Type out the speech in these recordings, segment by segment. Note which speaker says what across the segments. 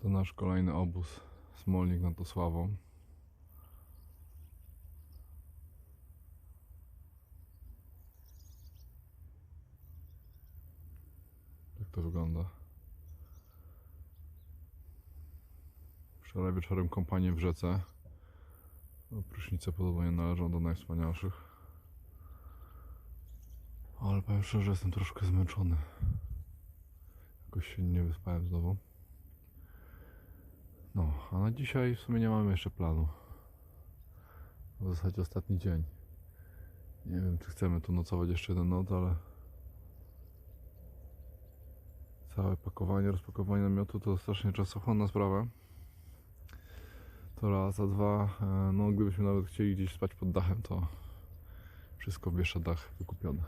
Speaker 1: To nasz kolejny obóz Smolnik nad Osławą. Jak to wygląda? Wczoraj wieczorem kąpanie w rzece. Prysznice podobno nie należą do najwspanialszych. Ale powiem szczerze, jestem troszkę zmęczony. Jakoś się nie wyspałem znowu. No, a na dzisiaj w sumie nie mamy jeszcze planu. W zasadzie ostatni dzień. Nie wiem, czy chcemy tu nocować jeszcze jeden noc, ale całe pakowanie, rozpakowanie namiotu to strasznie czasochłonna sprawa. To raz, a dwa, e, no gdybyśmy nawet chcieli gdzieś spać pod dachem, to wszystko wiesza dach wykupione.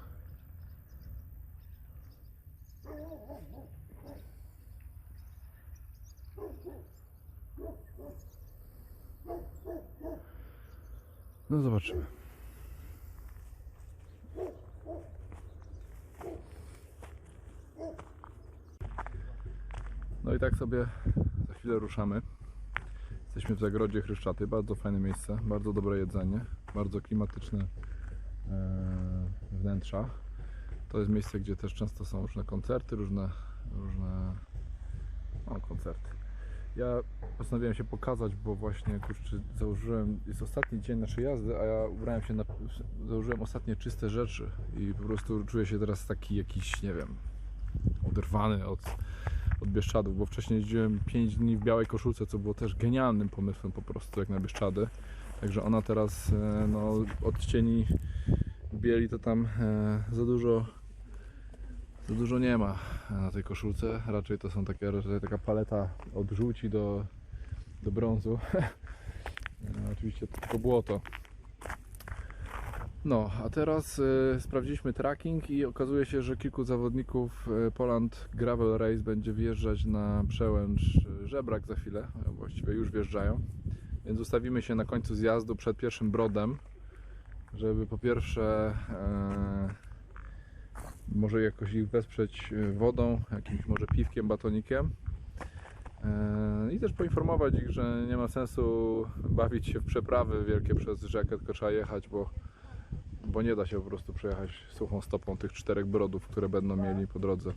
Speaker 1: No zobaczymy. No i tak sobie za chwilę ruszamy. Jesteśmy w zagrodzie Chryszczaty, bardzo fajne miejsce, bardzo dobre jedzenie, bardzo klimatyczne e, wnętrza. To jest miejsce, gdzie też często są różne koncerty, różne, różne o, koncerty. Ja postanowiłem się pokazać, bo właśnie kurczę, założyłem, jest ostatni dzień naszej jazdy, a ja ubrałem się na, założyłem ostatnie czyste rzeczy i po prostu czuję się teraz taki jakiś, nie wiem, oderwany od, od Bieszczadów, bo wcześniej jeździłem 5 dni w białej koszulce, co było też genialnym pomysłem po prostu, jak na Bieszczady. Także ona teraz, e, no, odcieni bieli to tam e, za dużo dużo nie ma na tej koszulce. Raczej to są takie, raczej taka paleta od żółci do, do brązu. No, Oczywiście tylko błoto. No, a teraz y, sprawdziliśmy tracking i okazuje się, że kilku zawodników y, Poland Gravel Race będzie wjeżdżać na przełęcz y, Żebrak za chwilę. Właściwie już wjeżdżają. Więc ustawimy się na końcu zjazdu przed pierwszym brodem, żeby po pierwsze e, może jakoś ich wesprzeć e, wodą, jakimś może piwkiem, batonikiem. E, I też poinformować ich, że nie ma sensu bawić się w przeprawy wielkie przez rzekę, tylko trzeba jechać, bo, bo nie da się po prostu przejechać suchą stopą tych czterech brodów, które będą mieli po drodze.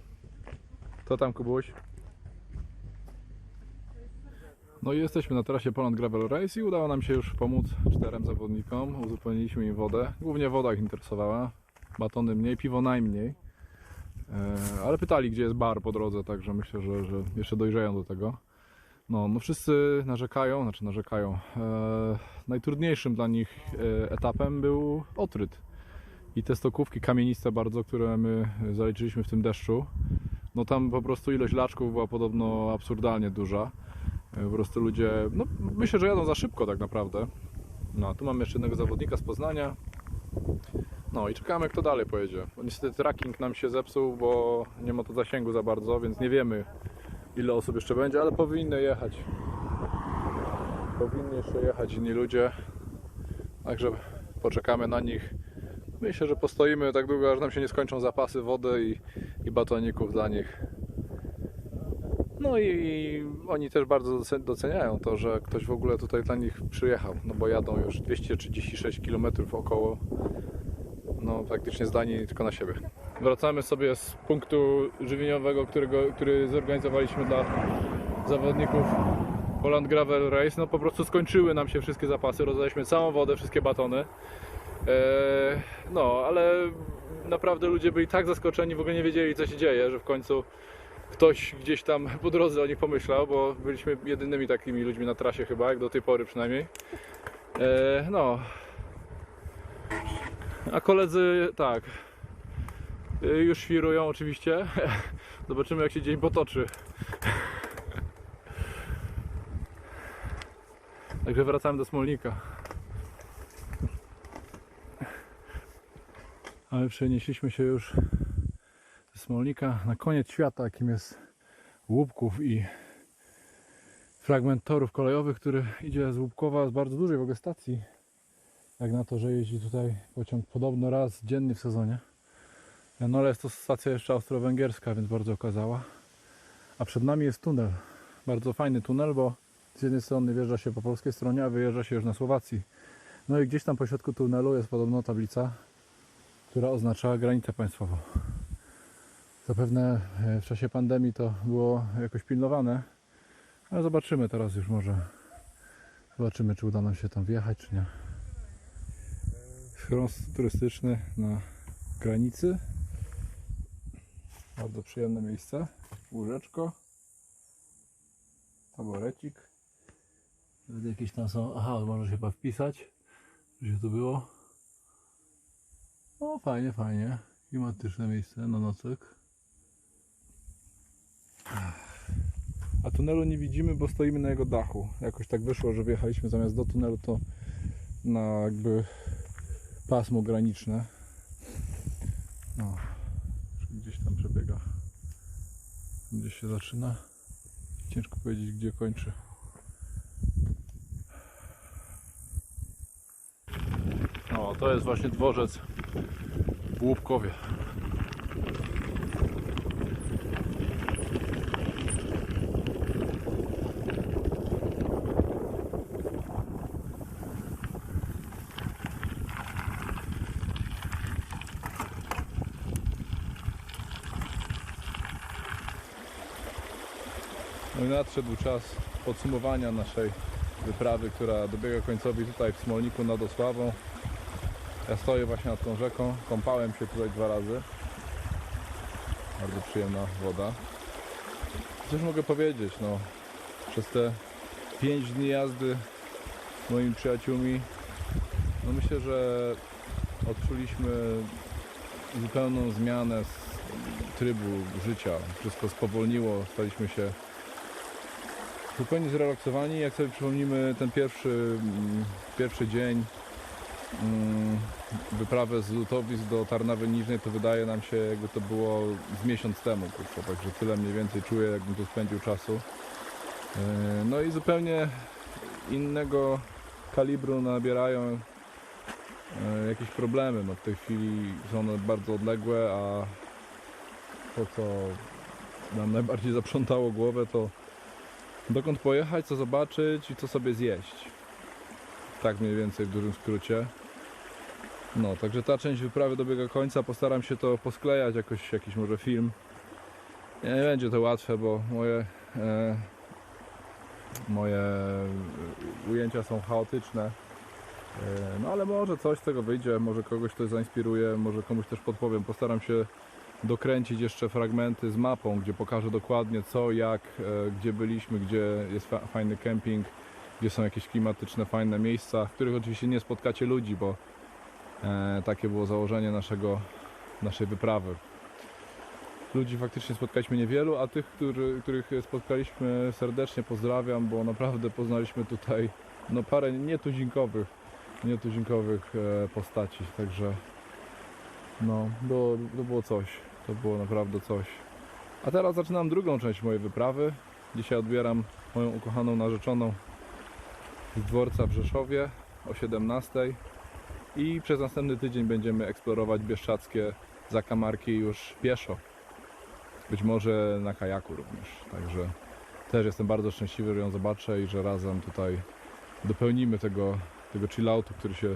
Speaker 1: To tam Kubuś? No i jesteśmy na trasie Poland Gravel Race i udało nam się już pomóc czterem zawodnikom. Uzupełniliśmy im wodę. Głównie woda ich interesowała. Batony mniej, piwo najmniej. E, ale pytali, gdzie jest bar po drodze, także myślę, że, że jeszcze dojrzeją do tego. No, no wszyscy narzekają, znaczy narzekają. E, najtrudniejszym dla nich e, etapem był otryt. I te stokówki kamieniste bardzo, które my zaliczyliśmy w tym deszczu. No tam po prostu ilość laczków była podobno absurdalnie duża. Po prostu ludzie, no myślę, że jadą za szybko tak naprawdę. No, tu mamy jeszcze jednego zawodnika z Poznania. No i czekamy, kto dalej pojedzie. Bo niestety tracking nam się zepsuł, bo nie ma to zasięgu za bardzo, więc nie wiemy, ile osób jeszcze będzie, ale powinny jechać. Powinni jeszcze jechać inni ludzie. Także poczekamy na nich. Myślę, że postoimy tak długo, aż nam się nie skończą zapasy wody i, i batoników dla nich. No i oni też bardzo doce- doceniają to, że ktoś w ogóle tutaj dla nich przyjechał, no bo jadą już 236 km około, no praktycznie zdani tylko na siebie. Wracamy sobie z punktu żywieniowego, którego, który zorganizowaliśmy dla zawodników Poland Gravel Race. No po prostu skończyły nam się wszystkie zapasy, rozdaliśmy całą wodę, wszystkie batony. Eee, no, ale naprawdę ludzie byli tak zaskoczeni, w ogóle nie wiedzieli co się dzieje, że w końcu ktoś gdzieś tam po drodze o nich pomyślał, bo byliśmy jedynymi takimi ludźmi na trasie chyba, jak do tej pory przynajmniej. E, no. A koledzy tak. e, Już świrują oczywiście. Zobaczymy jak się dzień potoczy. Także wracamy do Smolnika. Ale przenieśliśmy się już ze Smolnika na koniec świata, jakim jest Łupków i fragment torów kolejowych, który idzie z Łupkowa z bardzo dużej w ogóle stacji. Jak na to, że jeździ tutaj pociąg podobno raz dziennie w sezonie. No ale jest to stacja jeszcze austro-węgierska, więc bardzo okazała. A przed nami jest tunel. Bardzo fajny tunel, bo z jednej strony wjeżdża się po polskiej stronie, a wyjeżdża się już na Słowacji. No i gdzieś tam po środku tunelu jest podobno tablica, która oznacza granicę państwową. Zapewne e, w czasie pandemii to było jakoś pilnowane, ale zobaczymy teraz już może. Zobaczymy, czy uda nam się tam wjechać, czy nie. Schron turystyczny na granicy. Bardzo przyjemne miejsce. Łóżeczko. Taborecik. Jakieś tam są. Aha, może się chyba wpisać. Że się tu było. O, fajnie, fajnie. Klimatyczne miejsce na nocek. A tunelu nie widzimy, bo stoimy na jego dachu. Jakoś tak wyszło, że wjechaliśmy zamiast do tunelu, to na jakby pasmo graniczne. No, gdzieś tam przebiega. Gdzieś się zaczyna. Ciężko powiedzieć, gdzie kończy. O, to jest właśnie dworzec w Łupkowie. No nadszedł czas podsumowania naszej wyprawy, która dobiega końcowi tutaj w Smolniku nad Osławą. Ja stoję właśnie nad tą rzeką, kąpałem się tutaj dwa razy. Bardzo przyjemna woda. Coś mogę powiedzieć, no przez te 5 dni jazdy z moimi przyjaciółmi, no myślę, że odczuliśmy zupełną zmianę z trybu życia. Wszystko spowolniło, staliśmy się zupełnie zrelaksowani. Jak sobie przypomnimy ten pierwszy, mm, pierwszy dzień, mm, wyprawę z Lutowic do Tarnawy Niżnej, to wydaje nam się jakby to było z miesiąc temu. Kurczę, także tyle mniej więcej czuję, jakbym tu spędził czasu. Yy, No i zupełnie innego kalibru nabierają yy, jakieś problemy. No w tej chwili są one bardzo odległe, a to co nam najbardziej zaprzątało głowę to dokąd pojechać, co zobaczyć i co sobie zjeść. Tak mniej więcej w dużym skrócie. No, także ta część wyprawy dobiega końca. Postaram się to posklejać, jakoś jakiś może film. Nie będzie to łatwe, bo moje, e, moje ujęcia są chaotyczne. E, no ale może coś z tego wyjdzie, może kogoś to zainspiruje, może komuś też podpowiem. Postaram się dokręcić jeszcze fragmenty z mapą, gdzie pokażę dokładnie co, jak, e, gdzie byliśmy, gdzie jest fa- fajny kemping, gdzie są jakieś klimatyczne, fajne miejsca, w których oczywiście nie spotkacie ludzi, bo e, takie było założenie naszego, naszej wyprawy. Ludzi faktycznie spotkaliśmy niewielu, a tych, który, których spotkaliśmy serdecznie pozdrawiam, bo naprawdę poznaliśmy tutaj no, parę nietuzinkowych, nietuzinkowych e, postaci, także no, to było coś. To było naprawdę coś. A teraz zaczynam drugą część mojej wyprawy. Dzisiaj odbieram moją ukochaną narzeczoną z dworca w Rzeszowie o 17 i przez następny tydzień będziemy eksplorować bieszczackie zakamarki już pieszo. Być może na kajaku również. Także też jestem bardzo szczęśliwy, że ją zobaczę i że razem tutaj dopełnimy tego, tego chilloutu, który się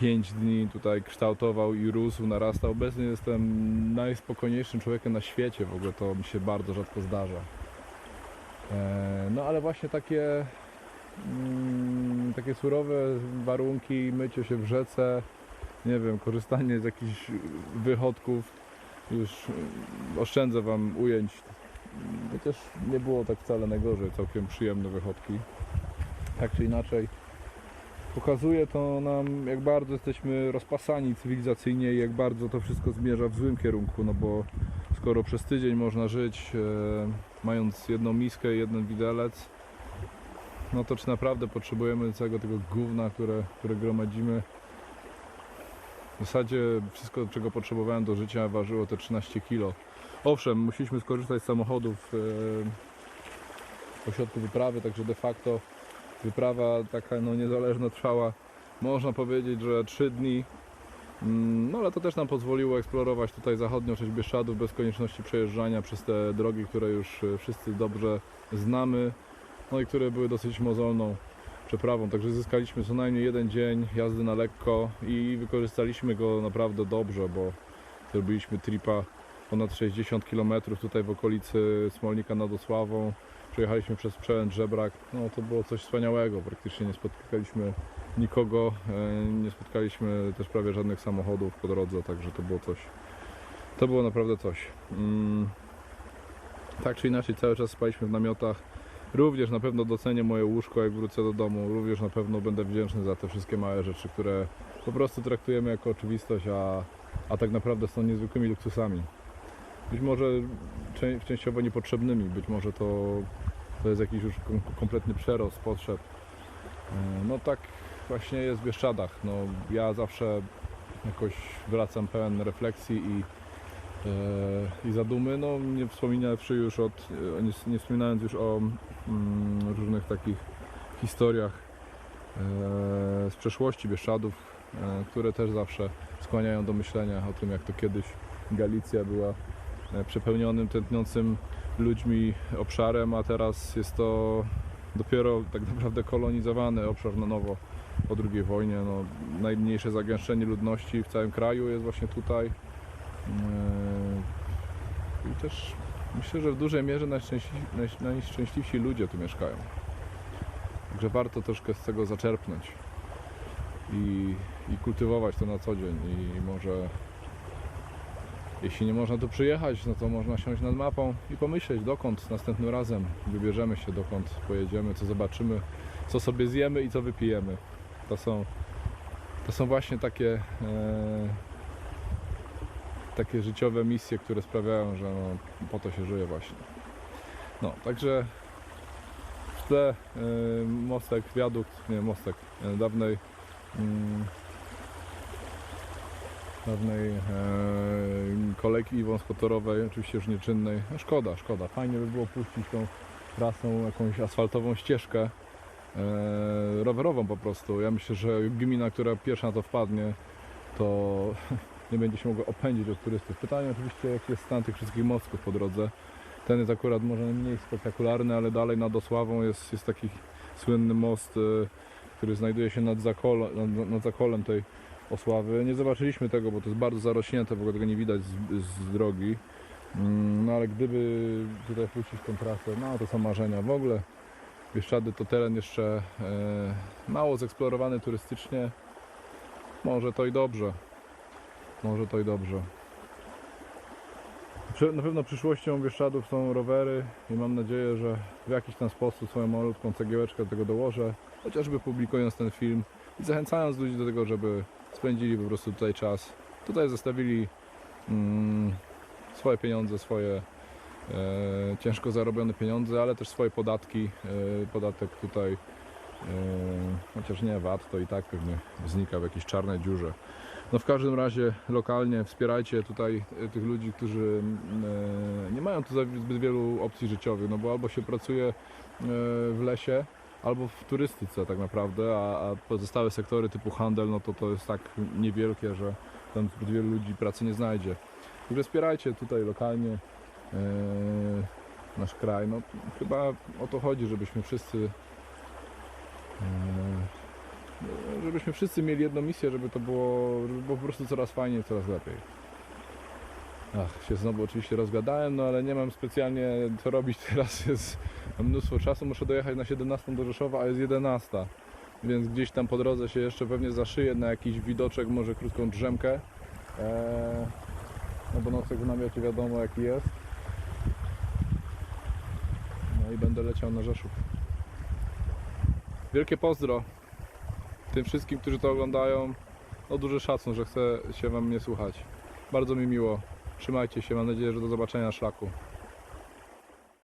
Speaker 1: 5 dni tutaj kształtował i rósł, narastał. Obecnie jestem najspokojniejszym człowiekiem na świecie, w ogóle to mi się bardzo rzadko zdarza. E, No ale właśnie takie, mm, takie surowe warunki, mycie się w rzece, nie wiem, korzystanie z jakichś wychodków, już mm, oszczędzę Wam ujęć, chociaż nie było tak wcale najgorzej, całkiem przyjemne wychodki. Tak czy inaczej, pokazuje to nam, jak bardzo jesteśmy rozpasani cywilizacyjnie i jak bardzo to wszystko zmierza w złym kierunku, no bo skoro przez tydzień można żyć, e, mając jedną miskę i jeden widelec, no to czy naprawdę potrzebujemy całego tego gówna, które, które gromadzimy? W zasadzie wszystko, czego potrzebowałem do życia, ważyło te 13 kg. Owszem, musieliśmy skorzystać z samochodów e, po środku wyprawy, także de facto wyprawa taka no, niezależna trwała, można powiedzieć, że 3 dni. Mm, No ale to też nam pozwoliło eksplorować tutaj zachodnią część Bieszczadów bez konieczności przejeżdżania przez te drogi, które już e, wszyscy dobrze znamy, no i które były dosyć mozolną przeprawą. Także zyskaliśmy co najmniej jeden dzień jazdy na lekko i wykorzystaliśmy go naprawdę dobrze, bo zrobiliśmy tripa ponad 60 km tutaj w okolicy Smolnika nad Osławą. Przejechaliśmy przez przełęcz Żebrak. No to było coś wspaniałego. Praktycznie nie spotkaliśmy nikogo, e, nie spotkaliśmy też prawie żadnych samochodów po drodze, także to było coś. To było naprawdę coś. Mm. Tak czy inaczej, cały czas spaliśmy w namiotach. Również na pewno docenię moje łóżko, jak wrócę do domu. Również na pewno będę wdzięczny za te wszystkie małe rzeczy, które po prostu traktujemy jako oczywistość, a, a tak naprawdę są niezwykłymi luksusami. Być może czę- częściowo niepotrzebnymi, być może to, to jest jakiś już kom- kompletny przerost potrzeb. E, No tak właśnie jest w Bieszczadach. No, ja zawsze jakoś wracam pełen refleksji i, e, i zadumy, no nie wspominawszy już od, e, nie, nie wspominając już o mm, różnych takich historiach z przeszłości Bieszczadów, które też zawsze skłaniają do myślenia o tym, jak to kiedyś Galicja była przepełnionym, tętniącym ludźmi obszarem, a teraz jest to dopiero tak naprawdę kolonizowany obszar na nowo po II wojnie. No, najmniejsze zagęszczenie ludności w całym kraju jest właśnie tutaj. Eee, I też myślę, że w dużej mierze najszczęśli- naj- najszczęśliwsi ludzie tu mieszkają. Także warto troszkę z tego zaczerpnąć i, i kultywować to na co dzień. I może jeśli nie można tu przyjechać, no to można siąść nad mapą i pomyśleć, dokąd następnym razem wybierzemy się, dokąd pojedziemy, co zobaczymy, co sobie zjemy i co wypijemy. To są, to są właśnie takie, e, takie życiowe misje, które sprawiają, że no, po to się żyje właśnie. No, także w tle e, mostek, wiadukt, nie mostek, e, dawnej mm, dawnej e, kolejki wąskotorowej, oczywiście już nieczynnej. No szkoda, szkoda. Fajnie by było puścić tą trasą jakąś asfaltową ścieżkę e, rowerową po prostu. Ja myślę, że gmina, która pierwsza na to wpadnie, to nie będzie się mogła opędzić od turystów. Pytanie oczywiście, jaki jest stan tych wszystkich mostków po drodze. Ten jest akurat może mniej spektakularny, ale dalej nad Osławą jest, jest taki słynny most, e, który znajduje się nad, zakole, nad, nad zakolem tej Osławy. Nie zobaczyliśmy tego, bo to jest bardzo zarośnięte, w ogóle tego nie widać z, z drogi. Mm, No ale gdyby tutaj puścić tą trasę, no to są marzenia. W ogóle Bieszczady to teren jeszcze e, mało zeksplorowany turystycznie. Może to i dobrze. Może to i dobrze. Na pewno przyszłością Bieszczadów są rowery i mam nadzieję, że w jakiś tam sposób swoją malutką cegiełeczkę do tego dołożę, chociażby publikując ten film i zachęcając ludzi do tego, żeby spędzili po prostu tutaj czas. Tutaj zostawili mm, swoje pieniądze, swoje e, ciężko zarobione pieniądze, ale też swoje podatki. E, podatek tutaj, e, chociaż nie VAT, to i tak pewnie znika w jakiejś czarnej dziurze. No w każdym razie lokalnie wspierajcie tutaj e, tych ludzi, którzy e, nie mają tu zbyt wielu opcji życiowych, no bo albo się pracuje e, w lesie, albo w turystyce tak naprawdę, a, a pozostałe sektory typu handel, no to to jest tak niewielkie, że tam zbyt wielu ludzi pracy nie znajdzie. Także wspierajcie tutaj lokalnie e, nasz kraj. No chyba o to chodzi, żebyśmy wszyscy e, żebyśmy wszyscy mieli jedną misję, żeby to było, żeby było po prostu coraz fajniej, coraz lepiej. Ach, się znowu oczywiście rozgadałem, no ale nie mam specjalnie co robić teraz, jest mnóstwo czasu, muszę dojechać na 17 do Rzeszowa, a jest 11. Więc gdzieś tam po drodze się jeszcze pewnie zaszyję na jakiś widoczek, może krótką drzemkę. Eee, no bo nocek w namiocie wiadomo jaki jest. No i będę leciał na Rzeszów. Wielkie pozdro tym wszystkim, którzy to oglądają. No duży szacun, że chce się Wam mnie słuchać. Bardzo mi miło. Trzymajcie się, mam nadzieję, że do zobaczenia na szlaku.